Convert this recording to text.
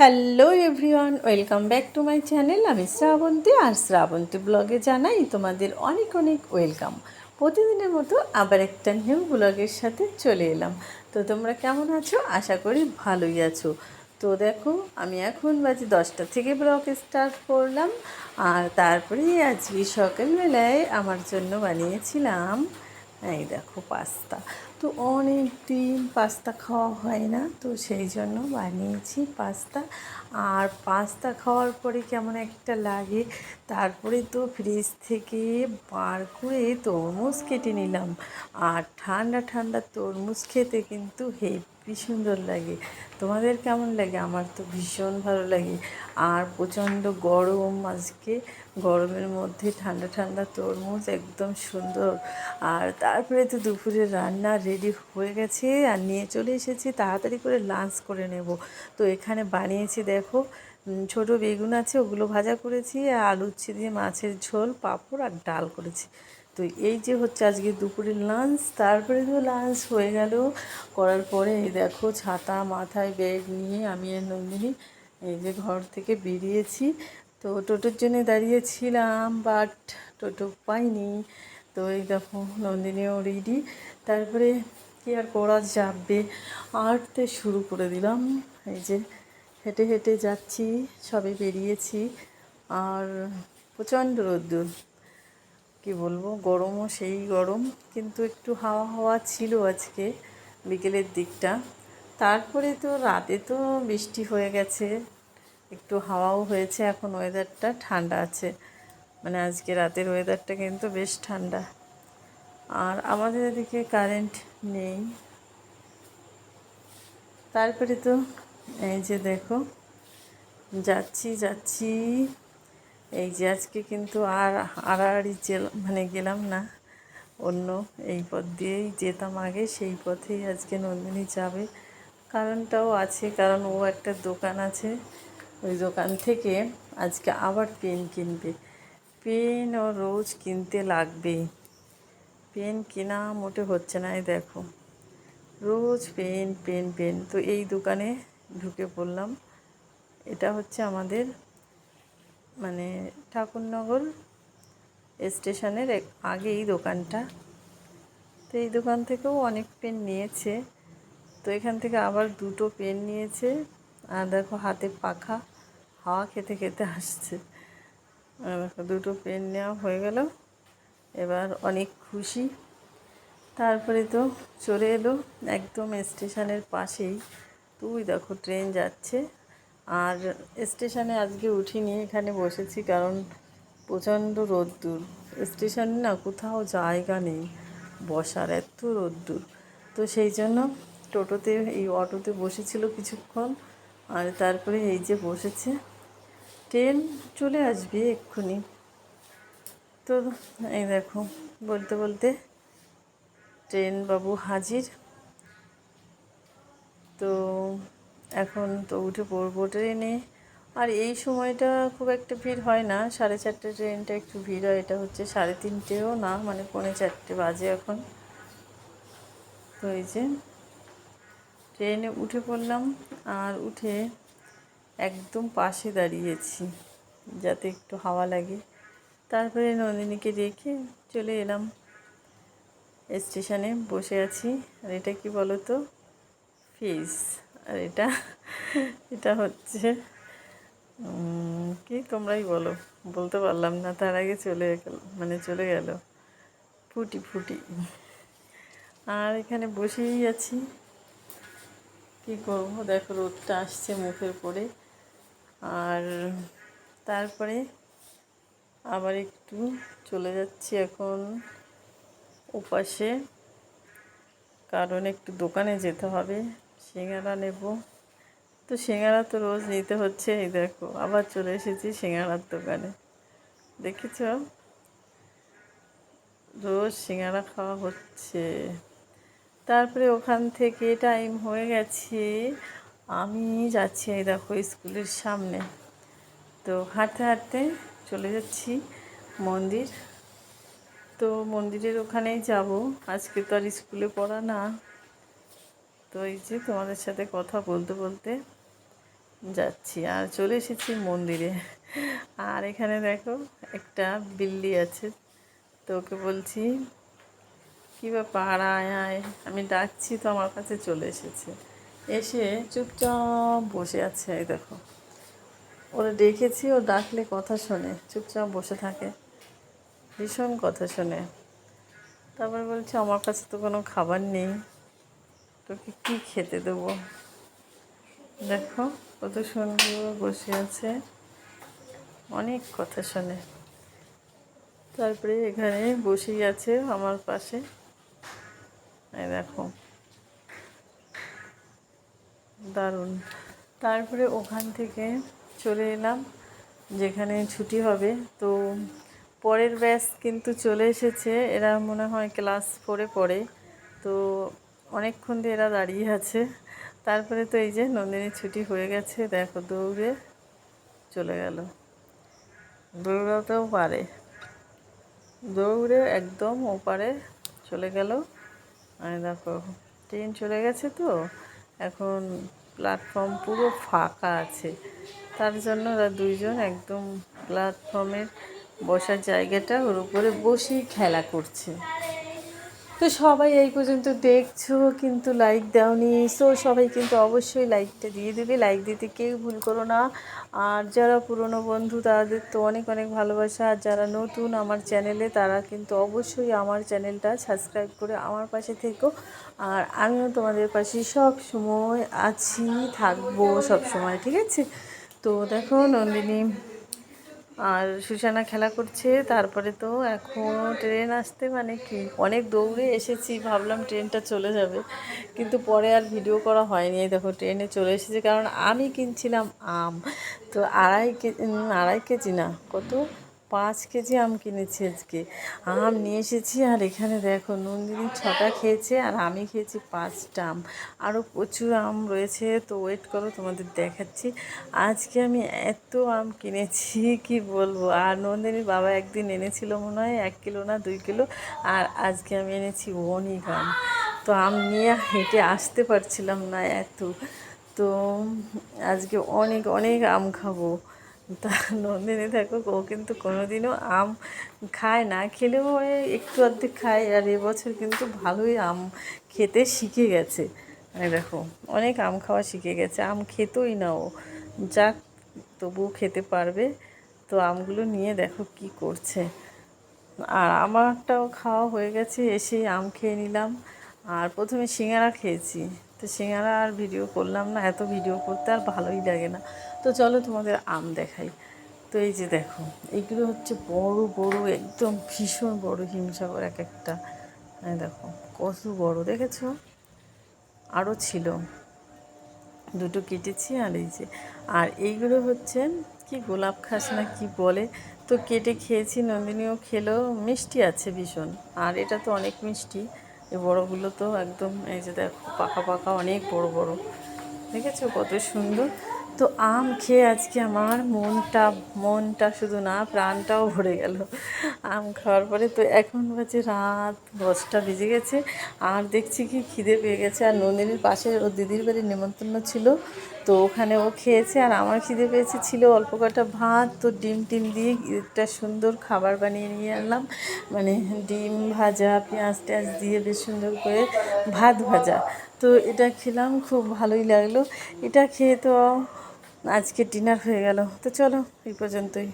Hello everyone, welcome back to my channel. আমি শ্রাবন্তী, আর শ্রাবন্তী ব্লগে জানাই তোমাদের অনেক অনেক ওয়েলকাম। প্রতিদিনের মতো আবার একটা নিউ ব্লগের সাথে চলে এলাম। তো তোমরা কেমন আছো? আশা করি ভালোই আছো। তো দেখো, আমি এখন বাজে দশটা থেকে ব্লগ স্টার্ট করলাম। আর তারপরে আজকে সকালবেলায় আমার জন্য বানিয়েছিলাম এই দেখো পাস্তা। তো অনেক দিন পাস্তা খাওয়া হয় না, তো সেই জন্য বানিয়েছি পাস্তা। আর পাস্তা খাওয়ার পরে কেমন একটা লাগে, তারপরে তো ফ্রিজ থেকে বার করে তরমুজ কেটে নিলাম। আর ঠান্ডা ঠান্ডা তরমুজ খেতে কিন্তু হেভি সুন্দর লাগে। তোমাদের কেমন লাগে? আমার তো ভীষণ ভালো লাগে। আর প্রচণ্ড গরম আজকে। গরমের মধ্যে ঠান্ডা ঠান্ডা তরমুজ একদম সুন্দর। আর তারপরে তো দুপুরে রান্না রেডি হয়ে গেছে আর নিয়ে চলে এসেছি। তাড়াতাড়ি করে লাঞ্চ করে নেব। তো এখানে বানিয়েছি দেখো ছোট বেগুন আছে, ওগুলো ভাজা করেছি, আর আলু উচ্ছে দিয়ে মাছের ঝোল, পাঁপড় আর ডাল করেছি। তো এই যে হচ্ছে আজকে দুপুরের লাঞ্চ তারপরে তো লাঞ্চ হয়ে গেল। করার পরে এই দেখো ছাতা, মাথায় ব্যাগ নিয়ে আমি আর নন্দিনী এই যে ঘর থেকে বেরিয়েছি। তো টোটোর জন্য দাঁড়িয়েছিলাম বাট টোটো পাইনি। তো এই দেখো নন্দিনীও রেডি তারপরে কি আর করা যাবে? আঁটতে শুরু করে দিলাম। এই যে হেঁটে হেঁটে যাচ্ছি, সবে বেরিয়েছি। আর প্রচণ্ড রোদ্দুর। কি বলব, গরমও সেই গরম, কিন্তু একটু হাওয়া হাওয়া ছিল আজকে বিকেলের দিকটা। তারপরে তো রাতে তো বৃষ্টি হয়ে গেছে, একটু হাওয়াও হয়েছে, এখন ওয়েদারটা ঠান্ডা আছে। মানে আজকে রাতের ওয়েদারটা কিন্তু বেশ ঠান্ডা। আর আমাদের এদিকে কারেন্ট নেই। তারপরে তো এই যে দেখো, যাচ্ছি যাচ্ছি। এই যে আজকে কিন্তু আর আড়াআড়ি মানে গেলাম না। অন্য এই পথ দিয়েই যেতাম আগে, সেই পথেই আজকে নন্দিনী যাবে। কারণটাও আছে, কারণ ও একটা দোকান আছে। ওই দোকান থেকে আজকে আবার পেন কিনবে। পেন ও রোজ কিনতে লাগবেই পেন কেনা মোটে হচ্ছে না, এই দেখো। Rose pen pen pen. তো এই দোকানে ঢুকে পড়লাম। এটা হচ্ছে আমাদের মানে ঠাকুরনগর স্টেশনের আগে এই দোকানটা। তো এই দোকান থেকেও অনেক পেন নিয়েছে। তো এখান থেকে আবার দুটো পেন নিয়েছে। আর দেখো হাতে পাখা, হাওয়া খেতে খেতে আসছে। দেখো দুটো পেন নেওয়া হয়ে গেল। এবার অনেক খুশি। তারপরে তো চলে এলো একদম স্টেশনের পাশেই। তুই দেখো ট্রেন যাচ্ছে। আর স্টেশনে আজকে উঠিনি, এখানে বসেছি কারণ প্রচণ্ড রোদ্দুর। স্টেশনে না কোথাও জায়গা নেই, বসার এত রোদ্দুর। তো সেই জন্য টোটোতে, এই অটোতে বসেছিল কিছুক্ষণ আর তারপরে এই যে বসেছে, ট্রেন চলে আসবে এক্ষুনি। তো এই দেখো, বলতে বলতে ট্রেন বাবু হাজির। তো এখন তো উঠে পড়ব ট্রেনে আর এই সময়টা খুব একটা ভিড় হয় না, সাড়ে চারটে ট্রেনটা একটু ভিড় হয়, এটা হচ্ছে সাড়ে তিনটেও না মানে পৌনে চারটে বাজে এখন। তো এই যে ট্রেনে উঠে পড়লাম আর উঠে একদম পাশে দাঁড়িয়েছি, যাতে একটু হাওয়া লাগে। তারপরে নন্দিনীকে রেখে চলে এলাম স্টেশনে বসে আছি। আর এটা কি বলো তো ফিস আর এটা এটা হচ্ছে কি তোমরাই বলো? বলতে পারলাম না, তার আগে চলে গেল মানে চলে গেল। ফুটি ফুটি। আর এখানে বসেই আছি। কি করব? দেখো, রোদটা আসছে মুখের পরে আর তারপরে আবার একটু চলে যাচ্ছি এখন ওপাশে। কারণ একটু দোকানে যেতে হবে। সিঙ্গারা নেব। তো সিঙ্গারা তো রোজ নিতে হচ্ছে, এই দেখো, আবার চলে এসেছি সিঙ্গারার দোকানে। দেখেছ? রোজ সিঙ্গারা খাওয়া হচ্ছে। তারপরে ওখান থেকে টাইম হয়ে গেছে, আমি যাচ্ছি এই দেখো স্কুলের সামনে। তো হাঁটতে হাঁটতে চলে যাচ্ছি মন্দির। তো মন্দিরের ওখানেই যাব। আজকে তো আর স্কুলে পড়া না। তো এই যে তোমাদের সাথে কথা বলতে বলতে যাচ্ছি। আর চলে এসেছি মন্দিরে। আর এখানে দেখো একটা বিল্লি আছে। তো ওকে বলছি, কী ব্যাপার? আয় আয়। আমি ডাকছি, তো আমার কাছে চলে এসেছে। এসে চুপচাপ বসে আছে, এই দেখো। ওরা ডেকেছি, ও ডাকলে কথা শোনে, চুপচাপ বসে থাকে। ভীষণ কথা শোনে। তারপর বলছে, আমার কাছে তো কোনো খাবার নেই। তোকে কী খেতে দেবো? দেখো, কত সুন্দর বসে আছে। অনেক কথা শোনে। তারপরে এখানে বসেই আছে আমার পাশে। দেখো। দারুণ। তারপরে ওখান থেকে চলে এলাম, যেখানে ছুটি হবে। তো পরের ব্যাচ কিন্তু চলে এসেছে। এরা মনে হয় ক্লাস ফোরে পড়ে। তো অনেকক্ষণ দিয়ে এরা দাঁড়িয়ে আছে। তারপরে তো এই যে নন্দিনীর ছুটি হয়ে গেছে, দেখো দৌড়ে চলে গেল। দৌড়াতেও পারে। দৌড়ে একদম ওপারে চলে গেল। আর দেখো, ট্রেন চলে গেছে তো, এখন প্ল্যাটফর্ম পুরো ফাঁকা আছে। তার জন্য ওরা দুইজন একদম প্ল্যাটফর্মের বসার জায়গাটা ওর উপরে বসেই খেলা করছে। তো সবাই এই পর্যন্ত দেখছ, কিন্তু লাইক দাওনি। সো সবাই কিন্তু অবশ্যই লাইকটা দিয়ে দেবে। লাইক দিতে কেউ ভুল করো না। আর যারা পুরনো বন্ধু, তাদের তো অনেক অনেক ভালোবাসা। আর যারা নতুন আমার চ্যানেলে তারা কিন্তু অবশ্যই আমার চ্যানেলটা সাবস্ক্রাইব করে আমার পাশে থেকো। আর আমিও তোমাদের পাশে সব সময় আছি, থাকব সব সময়, ঠিক আছে? তো দেখো, নন্দিনী। আর সুসানা খেলা করছে, তারপরে তো এখন ট্রেন আসতে মানে কি, অনেক দৌড়ে এসেছি, ভাবলাম ট্রেনটা চলে যাবে, কিন্তু পরে আর ভিডিও করা হয়নি। দেখো, ট্রেনে চলে এসেছে, কারণ আমি কিনছিলাম আম। তো আড়াই কেজি আড়াই কেজি না, কত? পাঁচ কেজি আম কিনেছি আজকে। আম নিয়ে এসেছি, আর এখানে দেখো নন্দিনী ছটা খেয়েছে, আর আমি খেয়েছি পাঁচটা আম। আরও প্রচুর আম রয়েছে, তো ওয়েট করো, তোমাদের দেখাচ্ছি। আজকে আমি এত আম কিনেছি, কি বলব? আর নন্দিনীর বাবা একদিন এনেছিল মনে হয়, এক কিলো না দুই কিলো, আর আজকে আমি এনেছি অনেক আম। তো আম নিয়ে হেঁটে আসতে পারছিলাম না এত। তো আজকে অনেক অনেক আম খাব। তা নন্দিনী থাকো ও কিন্তু কোনোদিনও আম খায় না। খেলেও একটু অর্ধেক খায় আর এবছর কিন্তু ভালোই আম খেতে শিখে গেছে। দেখো, অনেক আম খাওয়া শিখে গেছে। আম খেতোই না ও। যাক, তবুও খেতে পারবে। তো আমগুলো নিয়ে দেখো কি করছে। আর আমারটাও খাওয়া হয়ে গেছে, এসেই আম খেয়ে নিলাম। আর প্রথমে সিঙ্গারা খেয়েছি। তো সিঙ্গারা আর ভিডিও করলাম না, এত ভিডিও করতে আর ভালোই লাগে না। তো চলো তোমাদের আম দেখাই। তো এই যে দেখো এইগুলো হচ্ছে বড় বড়, একদম ভীষণ বড় হিমসাগর এক একটা। দেখো, কত বড়, দেখেছ? আরও ছিল। দুটো কেটেছি আর এই যে, আর এইগুলো হচ্ছে কি গোলাপ খাস না কি বলে? তো কেটে খেয়েছি, নন্দিনীও খেলো, মিষ্টি আছে ভীষণ। আর এটা তো অনেক মিষ্টি এই বড়গুলো তো একদম, এই যে দেখো, পাকা পাকা, অনেক বড় বড়। দেখেছ কত সুন্দর? তো আম খেয়ে আজকে আমার মনটা মনটা শুধু না, প্রাণটাও ভরে গেল আম খাওয়ার পরে। তো এখন বাজে রাত দশটা বেজে গেছে, আর দেখছি কি খিদে পেয়ে গেছে। আর নন্দিনীর পাশে ও দিদির বাড়ির নেমন্তন্ন ছিল, তো ওখানে ও খেয়েছে। আর আমার খিদে পেয়েছে, ছিল অল্প কটা ভাত। তো ডিম টিম দিয়ে একটা সুন্দর খাবার বানিয়ে নিয়ে আনলাম। মানে ডিম ভাজা, পেঁয়াজ টেঁয়াজ দিয়ে বেশ সুন্দর করে ভাত ভাজা। তো এটা খেলাম, খুব ভালোই লাগল। এটা খেয়ে তো আজকে ডিনার হয়ে গেল। তো চলো এই পর্যন্তই।